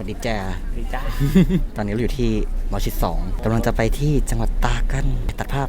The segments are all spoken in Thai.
วัสดีจ้าดีจ้า ตอนนี้เราอยู่ที่มอชิดสองกำลังจะไปที่จังหวัดตากกันตัดภาพ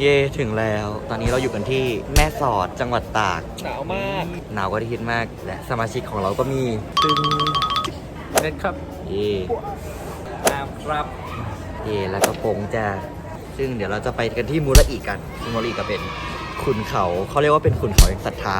เย่ถึงแล้ว ตอนนี้เราอยู่กันที่แม่สอดจังหวัดตาก หนาวมาก หนาวก็ที่ฮิตมาก และสมาชิกของเราก็มีตึงเน็ตครับ เย่น้ำครับ เย่แล้วก็โปงจ้าซึ่งเดี๋ยวเราจะไปกันที่มูลอีกันซึ่งมูลอีก็เป็นขุนเขาเขาเรียกว่าเป็นขุนเขาแห่งศรัทธา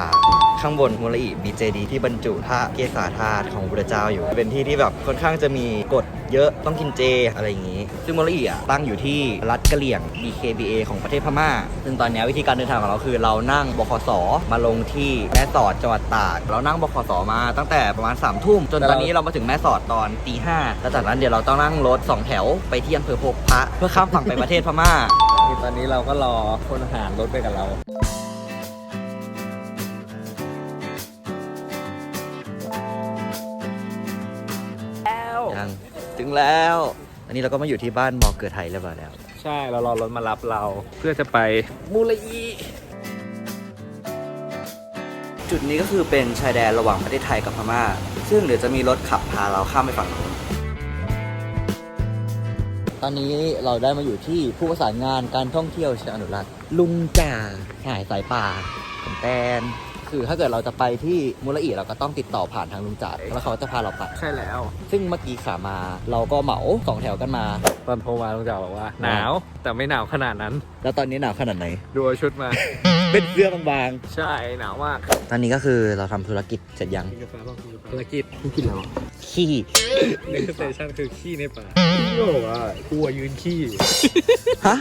ข้างบนมูลอีมีเจดีที่บรรจุพระเกศาธาตุของพระพุทธเจ้าอยู่ เป็นที่ที่แบบค่อนข้างจะมีกฎเยอะต้องกินเจอะไรอย่างนี้ ซึ่งมูลอีอะตั้งอยู่ที่รัฐกะเหรี่ยง BKBA ของประเทศพม่า ซึ่งตอนนี้วิธีการเดินทางของเราคือ เรานั่งบขสมาลงที่แม่สอดจังหวัดตากเรานั่งบขสมาตั้งแต่ประมาณ3ามทุ่มจนตอนนี้เรามาถึงแม่สอดตอนตีห้าแล้วจากนั้นเดี๋ยวเราต้องนั่งรถสองแถวไปที่อำเภอพบพระเพื่อข้ามฝั่งไปประเทศพม่าตอนนี้เราก็รอคนหารรถไปกับเรา ยังถึงแล้ว อันนี้เราก็มาอยู่ที่บ้านมอเกิดไทยเรียบร้อยแล้ว ใช่เรารอรถมารับเราเพื่อจะไปมูลอีจุดนี้ก็คือเป็นชายแดนระหว่างประเทศไทยกับพม่า ซึ่งเดี๋ยวจะมีรถขับพาเราข้ามไปฝั่งนู้นตอนนี้เราได้มาอยู่ที่ผู้ประสานงานการท่องเที่ยวเชิงอนุรักษ์ลุงจ่าหายสายป่าของแตน คือถ้าเกิดเราจะไปที่มูลอีเราก็ต้องติดต่อผ่านทางลุงจ่าแล้วเขาจะพาเราไป ใช่แล้ว ซึ่งเมื่อกี้ขามาเราก็เหมาสองแถวกันมา ตอนโทรมาลุงจ๋าบอกว่า หนาวแต่ไม่หนาวขนาดนั้น แล้วตอนนี้หนาวขนาดไหน ดูเอาชุดมา เป็นเสื้อบางใช่หนาวมากๆตอนนี้ก็คือเราทำธุรกิจเสร็จยัง ภารกิจกินแล้ว ขี้เนสเตชันคือขี้ในป่าพี่บอกว่ากลัวยืนขี้ ฮะ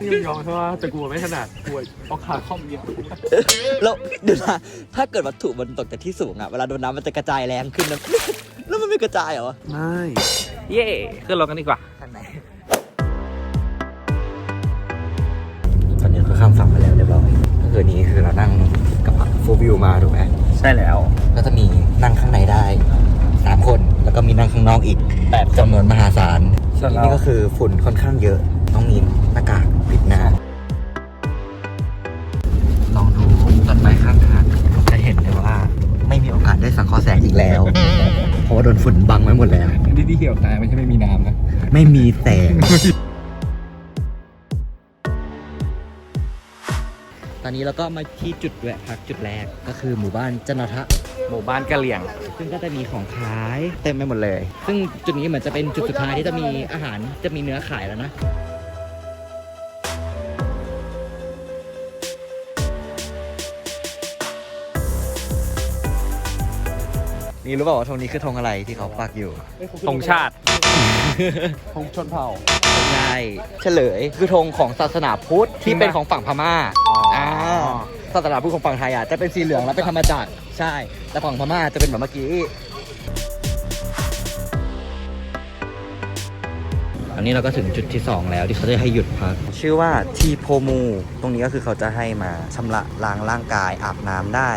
นี่ยอมใช่ว่าแต่กลัวไม่ถนัดกลัวเอาขาค่อมเดียวแล้วเดี๋ยวนะถ้าเกิดวัตถุมันตกจากที่สูงอะเวลาโดนน้ำมันจะกระจายแรงขึ้นนะแล้วมันไม่กระจายเหรอไม่เย่ขึ้นรถกันดีกว่าทางไหนตอนนี้คือข้ามฝั่งไปแล้วเรียบร้อยก็คือนี้คือเรานั่งกับฟูวิวมาถูกไหมใช่แล้ว ก็จะมีนั่งข้างในได้สามคนแล้วก็มีนั่งข้างนอกอีกแปดจำนวนมหาศาลส่วนเรานี่ก็คือฝุ่นค่อนข้างเยอะ ต้องมีหน้ากากปิดหน้า ลองดูต้นไม้ข้างทางจะเห็นเลยว่า ไม่มีโอกาสได้สังเคราะห์แสงอีกแล้ว เพราะว่าโดนฝุ่นบังไว้หมดแล้ว ที่ที่เหี่ยวตายไม่ใช่ไม่มีน้ำนะ ไม่มีแสง ตอนนี้เราก็มาที่จุดแวะพักจุดแรกก็คือหมู่บ้านจันทะ หมู่บ้านกะเหลี่ยง ซึ่งก็จะมีของขายเต็มไปหมดเลย ซึ่งจุดนี้เหมือนจะเป็นจุดสุดท้ายที่จะมีอาหารจะมีเนื้อขายแล้วนะนี่รู้เปล่าว่าธงนี้คือธงอะไรที่เขาปักอยู่ธงชาติธงชนเผ่าใช่เฉลยคือธงของศาสนาพุทธที่เป็นของฝั่งพม่าอ๋ออ่า ศาสนาพุทธของฝั่งไทยอะจะเป็นสีเหลืองแล้วเป็นธรรมจักรใช่ แต่ฝั่งพม่าจะเป็นแบบเมื่อกี้ อันนี้เราก็ถึงจุดที่ 2 แล้วที่เขาจะให้หยุดพัก ชื่อว่าทีโพมู ตรงนี้ก็คือเขาจะให้มาชำระล้างร่างกายอาบน้ำได้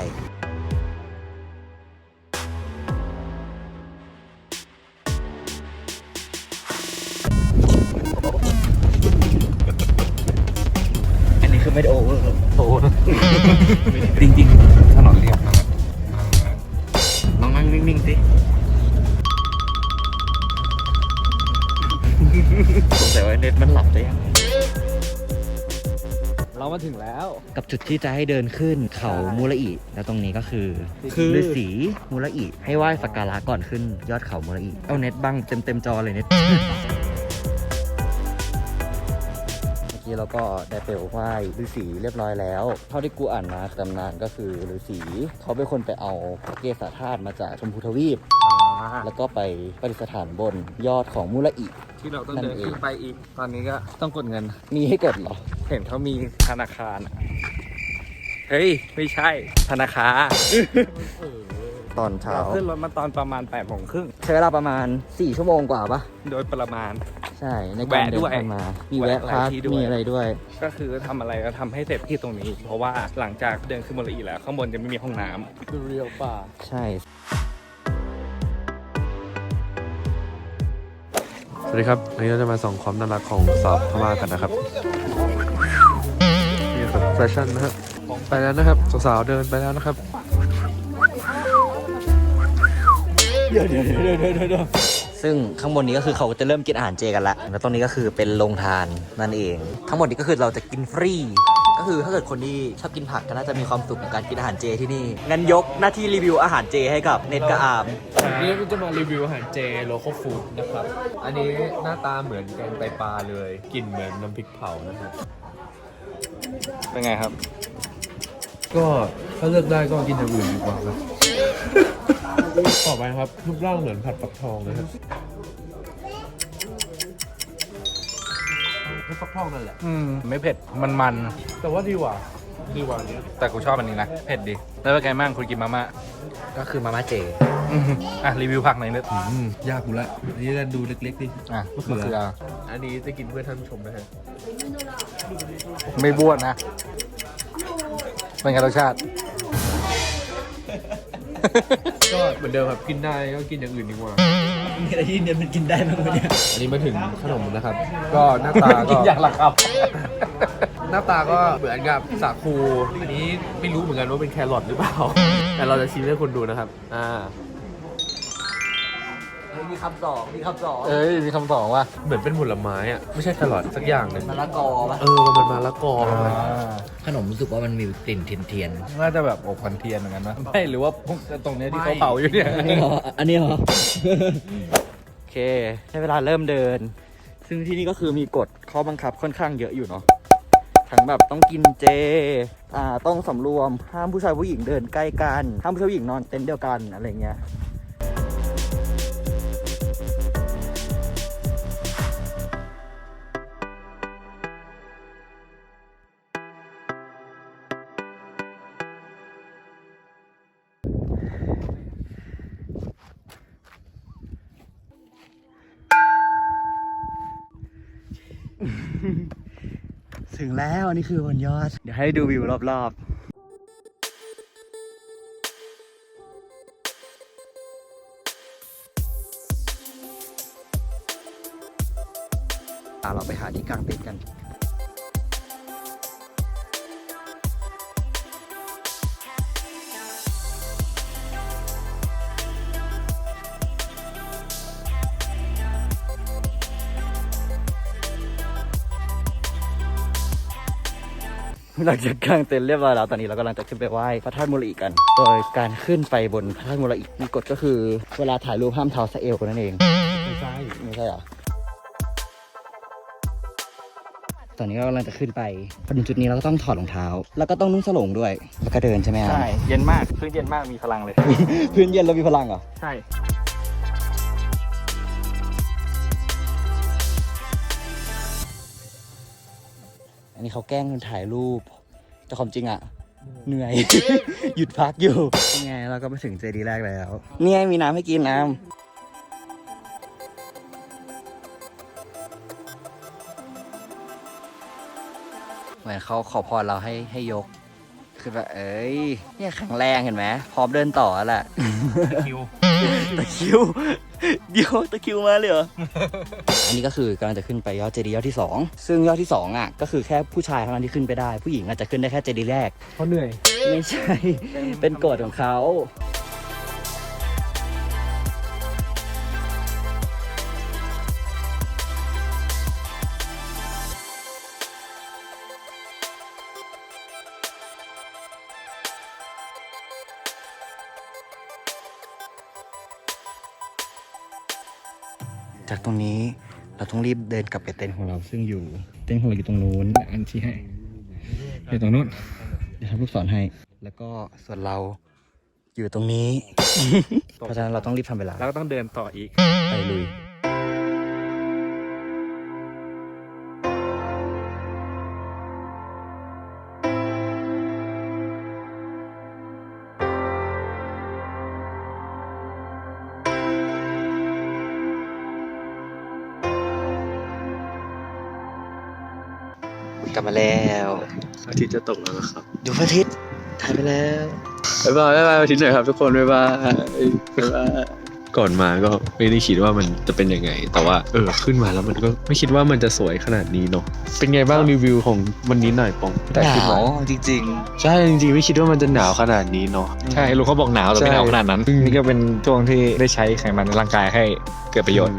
ไม่ได้โอเวอร์โตจริงๆถนนเรียบมากลองนั่งนิ่งๆสิสงสัยว่าเน็ตมันหลับจะยัง เรามาถึงแล้ว กับจุดที่จะให้เดินขึ้นเขามูลอิแล้วตรงนี้ก็คือคือ ฤาษีมูลอิให้ไหว้สักการะก่อนขึ้นยอดเขามูลอิเอาเน็ตบังเต็มเต็มๆจอเลยเน็ต กี้เราก็ได้ไปไหว้ฤาษีเรียบร้อยแล้ว เท่าที่กูอ่านมาตำนานก็คือฤาษีเขาเป็นคนไปเอาพระเกศาธาตุมาจากชมพูทวีป แล้วก็ไปประดิษฐานบนยอดของมูลอิ ที่เราต้องเดินนั่นเองขึ้นไปอีก ตอนนี้ก็ต้องกดเงิน มีให้กดเหรอ เห็นเขามีธนาคารอะเฮ้ย ไม่ใช่ ธนาคารตอนเช้าเราขึ้นรถมาตอนประมาณ8ปดโมงครึ่งใช้เวลาประมาณ 4 ชั่วโมงกว่าปะโดยประมาณ ใช่ในการแวะเดิด้วยนทางมามีแวะแวะหลายพักที่ด้วยมีอะไรด้วย ก็คือทำอะไรก็ทำให้เสร็จที่ตรงนี้ เพราะว่าหลังจากเดินขึ้นบนละอีแล้ว ข้างบนจะไม่มีห้องน้ำคือเรียวป่าใช่สวัสดีครับวันนี้เราจะมาส่องความน่ารักของสาวพม่ากันนะครับนี่ครับแฟชั่นนะฮะไปแล้วนะครับสาวๆเดินไปแล้วนะครับ ซึ่งข้างบนนี้ก็คือเขาจะเริ่มกินอาหารเจกันละแล้วตรงนี้ก็คือเป็นโรงทานนั่นเอง ทั้งหมดนี้ก็คือเราจะกินฟรี ก็คือถ้าเกิดคนที่ชอบกินผักก็น่าจะมีความสุขกับการกินอาหารเจที่นี่งั้นยกหน้าที่รีวิวอาหารเจให้กับเน็ตกับอาร์มวันนี้ก็จะมารีวิวอาหารเจ local food นะครับ อันนี้หน้าตาเหมือนแกงไตปลาเลยกลิ่นเหมือนน้ำพริกเผานะครับเป็นไงครับ ก็ถ้าเลือกได้ก็กินอย่างอื่นดีกว่าครับ ต่อไปนะครับรูปร่างเหมือนผัดฟักทองนะครับ ไม่ฟักทองนั่นแหละ อืมไม่เผ็ดมันมันแต่ว่าดีกว่าดีกว่าอันนี้แต่กูชอบอันนี้นะเผ็ดดีแล้วเป็นไงบ้างคุณกินมาม่าก็คือมาม่าเจ อืมอะรีวิวผักหน่อยนึกอืมยากกูละอันนี้ดูเล็กๆดิอะมะเขืออันนี้จะกินเพื่อท่านผู้ชมนะฮะไม่บ้วนนะเป็นไงรสชาติ ก็เหมือนเดิมครับกินได้ก็กินอย่างอื่นดีกว่า มีอะไรที่เนี่ยมันกินได้บ้างไหมเนี่ยอันนี้มาถึงขนมนะครับ ก็หน้าตาก็ กินอย่างละครับ หน้าตาก็เหมือนกับสาคู อันนี้ไม่รู้เหมือนกันว่าเป็นแครอทหรือเปล่า แต่เราจะชิมให้คุณดูนะครับ อ่า มีคำสองมีคำสองเอ้ยมีคำตอบว่าเหมือนเป็นผลไม้อะไม่ใช่แครอทสักอย่างหนึ่งมะละกอปะเออมันมาละกอประมาณขนมรู้สึกว่ามันมีกลิ่นเทียนน่าจะแบบอบควันเทียนเหมือนกันนะไม่หรือว่าพวกตรงเนี้ยที่เขาเผาอยู่เนี่ยอันนี้เหรออันนี้เหรอ โอเคใช้เวลาเริ่มเดิน ซึ่งที่นี่ก็คือมีกฎข้อบังคับค่อนข้างเยอะอยู่เนาะทั้งแบบต้องกินเจอ่าต้องสำรวมห้ามผู้ชายผู้หญิงเดินใกล้กันห้ามผู้ชายผู้หญิงนอนเต็นท์เดียวกันอะไรเงี้ย แล้วอันนี้คือบนยอด เดี๋ยวให้ดูวิวรอบๆอะเราไปหาที่กางเต็นท์กัน หลังจากกางเต็นท์เรียบร้อยแล้วตอนนี้เรากำลังจะขึ้นไปไหว้พระธาตุมูลอีกัน โดยการขึ้นไปบนพระธาตุมูลอีมีกฎก็คือ เวลาถ่ายรูปห้ามเท้าสะเอวกันนั่นเอง ไม่ใช่ไม่ใช่เหรอตอนนี้เรากำลังจะขึ้นไปพอถึงจุดนี้เราก็ต้องถอดรองเท้า แล้วก็ต้องนุ่งสลงด้วย แล้วก็เดินใช่ไหมอะใช่ เย็นมากพื้นเย็นมากมีพลังเลย พื้นเย็นแล้วมีพลังเหรอ ใช่ นนี้เขาแกล้งคนถ่ายรูป แต่ความจริงอะเหนื่อย หยุดพักอยู่นี่ไงเราก็ไปถึงเจดีย์แรกแล้วนี่ไงมีน้ำให้กินน้ำเหมือนเขาขอพรเราให้ให้ยก คือแบบเอ้ยเนี่ยแข็งแรงเห็นไหมพร้อมเดินต่อแล้วแหละคิวตะคริว เดี๋ยวตะคริวมาเลยเหรอ อันนี้ก็คือกำลังจะขึ้นไปยอดเจดีย์ยอดที่ 2 ซึ่งยอดที่ 2 อะ ก็คือแค่ผู้ชายเท่านั้นที่ขึ้นไปได้ ผู้หญิงอาจจะขึ้นได้แค่เจดีย์แรก เพราะเหนื่อย ไม่ใช่ เป็นกฎของเขา จากตรงนี้เราต้องรีบเดินกลับไปเต็นท์ของเราซึ่งอยู่เต็นท์ของเราอยู่ตรงนู้นอันที่ให้อยู่ตรงนู้นเดี๋ยวทำลูกศรให้ แล้วก็ส่วนเราอยู่ตรงนี้ เพราะฉะนั้นเราต้องรีบทำเวลาแล้วก็ต้องเดินต่ออีกไปลุย กลับมาแล้วอาทิตย์จะตกแล้วนะครับดูพระอาทิตย์ถ่ายไปแล้วบ๊ายบายบ๊ายบายอาทิตย์หน่อยครับทุกคนบ๊ายบายบ๊ายบายก่อนมาก็ไม่ได้คิดว่ามันจะเป็นยังไง แต่ว่าเออขึ้นมาแล้วมันก็ไม่คิดว่ามันจะสวยขนาดนี้เนาะเป็นไงบ้างรีวิวของวันนี้หน่อยปองหนาวจริงใช่จริงๆไม่คิดว่ามันจะหนาวขนาดนี้เนาะ ใช่ลุงเขาบอกหนาวแต่ไม่หนาวขนาดนั้น นี่ก็เป็นช่วงที่ได้ใช้ไขมันในร่างกายให้เกิดประโยชน์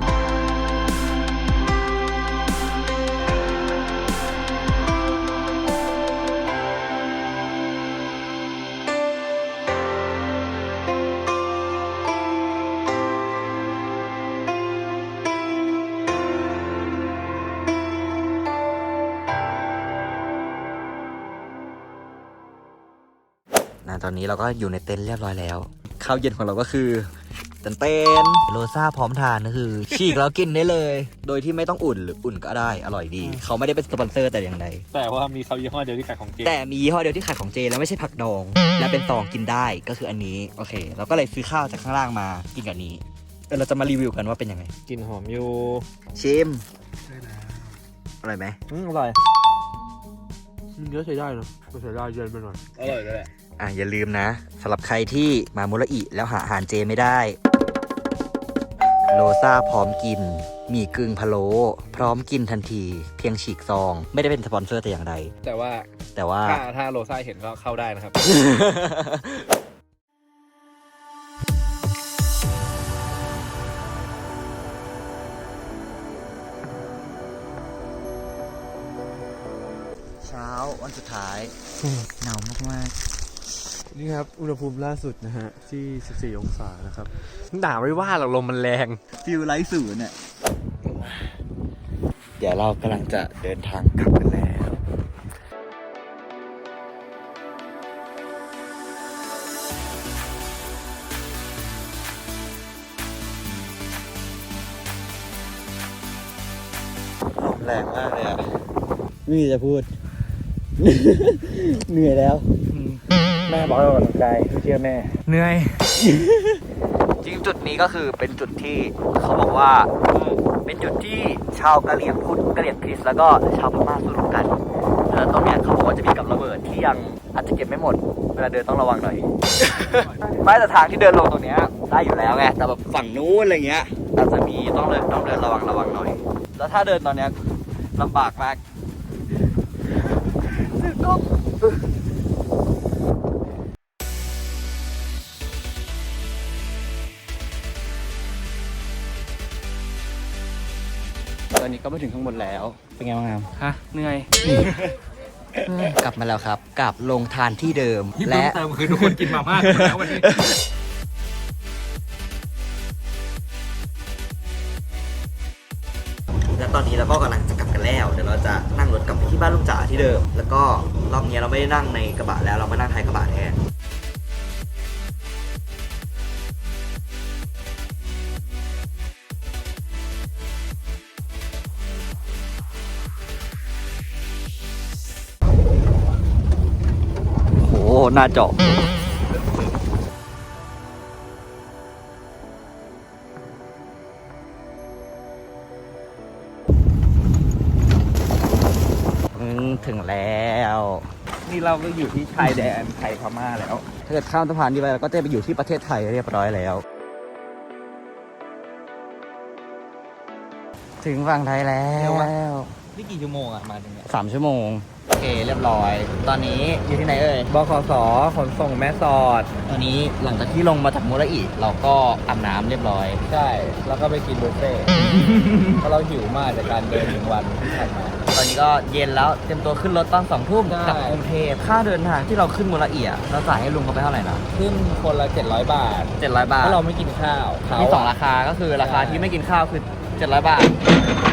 ตอนนี้เราก็อยู่ในเต็นท์เรียบร้อยแล้วข้าวเย็นของเราก็คือเต็นเต้นโรซ่าพร้อมทานก็คือฉีกแล้วกินได้เลย โดยที่ไม่ต้องอุ่นหรืออุ่นก็ได้อร่อยดี เขาไม่ได้เป็นสปอนเซอร์แต่อย่างใดแต่ว่ามีเขายี่ห้อเดียวที่ขายของเจ แต่มียี่ห้อเดียวที่ขายของเจแล้วไม่ใช่ผักดอง และเป็นซองกินได้ก็คืออันนี้โอเคเราก็เลยซื้อข้าวจากข้างล่างมากินกับนี้เออเราจะมารีวิวกันว่าเป็นยังไงกลิ่นหอมอยู่ชิมอร่อยไหมอืมอร่อยมันเยอะใช้ได้เนอะมันใช้ได้เย็นไปหน่อยอร่อยเลยแหละ อะอย่าลืมนะสำหรับใครที่มามุระอิแล้วหาอาหารเจไม่ได้ โลซ่าพร้อมกิน มีกึ่งพะโล้พร้อมกินทันที เพียงฉีกซอง ไม่ได้เป็นสปอนเซอร์แต่อย่างใด แต่ว่าแต่ว่า ถ้าถ้าโรซ่าเห็นก็เข้าได้นะครับ เช้าวันสุดท้ายหนาวมาก นี่ครับ อุณหภูมิล่าสุดนะฮะ ที่ 14 องศานะครับหนาวไม่ว่าหรอกลมมันแรงๆฟิลไลท์ศูนย์เนี่ยเดี๋ยวเรากำลังจะเดินทางกลับกันแล้ว ลมแรงมากเลยอะ ไม่มีจะพูด เหนื่อยแล้ว แม่บอกให้ออกกำลังกายเชื่อแม่ เหนื่อย จริงจุดนี้ก็คือเป็นจุดที่เขาบอกว่าเป็นจุดที่ชาวกะเหรี่ยงพุทธกะเหรี่ยงคริสต์แล้วก็ชาวพม่าสู้รบกัน แล้วตรงเนี้ยเขาบอกว่าจะมีกับระเบิดที่ยังอาจจะเก็บไม่หมด เวลาเดินต้องระวังหน่อย ไม่แต่ทางที่เดินลงตรงเนี้ยได้อยู่แล้วไง แต่แบบฝั่งนู้นอะไรเงี้ยอาจจะมีต้องเดินต้องเดินระวังระวังหน่อย แล้วถ้าเดินตอนเนี้ยลำบากมากต้องตอน ก็มาถึงข้างบนแล้ว เป็นไงบ้างครับ ฮะ เหนื่อย กลับมาแล้วครับกลับลงทานที่เดิม ที่และเพิ่มเติมคือทุกคนกินมาม่ากันแล้ววันนี้ และตอนนี้เราก็กำลังจะกลับกันแล้ว เดี๋ยวเราจะนั่งรถกลับไปที่บ้านลุงจ๋าที่เดิม แล้วก็รอบนี้เราไม่ได้นั่งใน หหน้าเจาะอืมถึงแล้ว นี่เราก็อยู่ที่ชายแดนไทยพม่าแล้ว ถ้าเกิดข้ามสะพานนี้ไปเราก็จะไปอยู่ที่ประเทศไทยเรียบร้อยแล้ว ถึงฝั่งไทยแล้เร็วปะวนี่กี่ชั่วโมงอะมาถึงเนี่ยสามชั่วโมงโอ เคเรียบร้อย ตอนนี้อยู่ที่ไหนเอ่ยบขสขนส่งแม่สอด ตอนนี้หลังจากที่ลงมาจากมูระอิเราก็อาบน้ำเรียบร้อย ใช่ แล้วก็ไปกินบุฟเฟ่ต์เพราะเราหิวมากจากการเดินหนึ่งวันที่ผ่านมา ตอนนี้ก็เย็นแล้วเตรียมตัวขึ้นรถตอนสองทุ่มใช่ กลับกรุงเทพค่าเดินทางที่เราขึ้นมูระอิอะเราจ่ายให้ลุงเขาไปเท่าไหร่นะขึ้นคนละ 700 บาทเจ็ดร้อยบาท ถ้าเราไม่กินข้าวเขามีสองราคาก็คือราคาที่ไม่กินข้าวคือเจ็ดร้อยบาท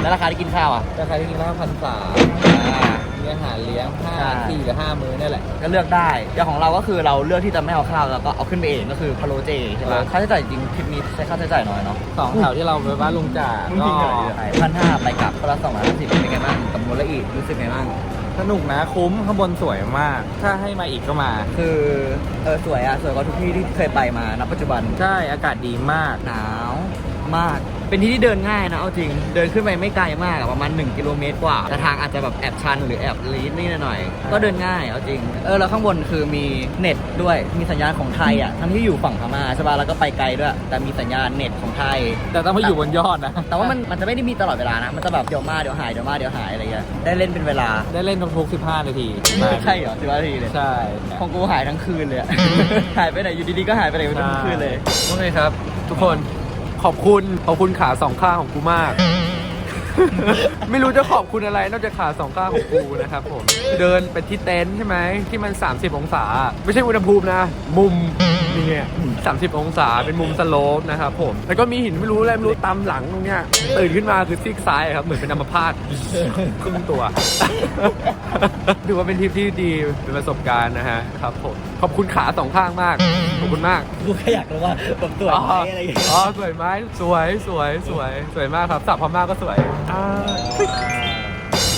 แล้วราคาที่กินข้าวอะราคาที่กินข้าวพันสามอ่า มีอาหารเลี้ยงห้าใช่สี่หรือห้ามื้อนี่แหละ ก็เลือกได้อย่างของเราก็คือเราเลือกที่จะไม่เอาข้าวแล้วก็เอาขึ้นไปเองก็คือพะโล้เจใช่ไหมเออค่าใช้จ่ายจริงทริปนี้ใช้ค่าใช้จ่ายน้อยเนาะสองแถวที่เราไปบ้านลุงจ่าก็พันห้าไปกลับคนละสองร้อยห้าสิบเป็นไงบ้างกับมูลละอีรู้สึกไงบ้าง สนุกนะคุ้มข้างบนสวยมาก ถ้าให้มาอีกก็มา คือเออสวยอะสวยกว่าทุกที่ที่เคยไปมาณปัจจุบัน ใช่อากาศดีมาก หนาวมาก เป็นที่ที่เดินง่ายนะเอาจริง เดินขึ้นไปไม่ไกลมากอะประมาณ 1 กิโลเมตรกว่าแต่ทางอาจจะแบบแอบชันหรือแอบลีดนี่หน่อยๆก็เดินง่ายเอาจริง เออแล้วข้างบนคือมีเน็ตด้วยมีสัญญาณของไทยอะทั้งที่อยู่ฝั่งพม่าใช่ป่ะแล้วก็ไปไกลด้วย แต่มีสัญญาณเน็ตของไทย แต่ต้องมาอยู่บนยอดนะ แต่ว่ามันมันจะไม่ได้มีตลอดเวลานะ มันจะแบบเดี๋ยวมาเดี๋ยวหายเดี๋ยวมาเดี๋ยวหายอะไรเงี้ยได้เล่นเป็นเวลาได้เล่นทุกๆ15 นาทีใช่เหรอสิบนาทีเลยใช่ของกูหายทั้งคืนเลยอะ หายไปไหนอยู่ดีๆก็หายไปไหนทั้งคืนเลยโอเคครับ ทุกคน ขอบคุณ ขอบคุณขาสองข้างของกูมาก ไม่รู้จะขอบคุณอะไรนอกจากขาสองข้างของกูนะครับผม เดินไปที่เต็นท์ใช่ไหมที่มัน 30 องศา ไม่ใช่อุณหภูมินะ มุมนี่ไง30องศาเป็นมุมสโลปนะครับผมแล้วก็มีหินไม่รู้อะไรไม่รู้ตามหลังตรงเนี้ยตื่นขึ้นมาคือซีกซ้ายครับเหมือนเป็นอัมพาตครึ่งตัวถือว่าเป็นทริปที่ดีเป็นประสบการณ์นะฮะครับผมขอบคุณขาสองข้างมากขอบคุณมากกูแค่อยากรู้ว่าผมสวยไหมอะไรอย่างเงี้ยอ๋อสวยไหมสวยสวยสวยสวยมากครับสับพม่าก็สวยอ่า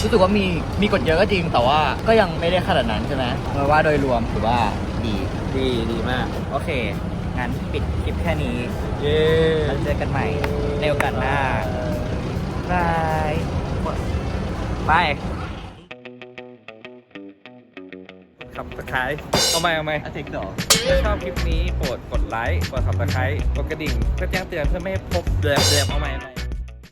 รู้สึกว่ามีมีกฎเยอะก็จริงแต่ว่าก็ยังไม่ได้ขนาดนั้นใช่ไหมเมื่อว่าโดยรวมถือว่าดีดีดีมาก โอเค งั้นปิดคลิปแค่นี้เย้แล้วเจอกันใหม่ในโอกาสหน้าบายไปขับตะไคร้เอาไหมเอาไหมอาทิตย์เหรอถ้าชอบคลิปนี้โปรดกดไลค์ กด subscribe กดกระดิ่งเพื่อแจ้งเตือนเพื่อไม่ให้พบเดือนเดือนเอาไหมเอาไหม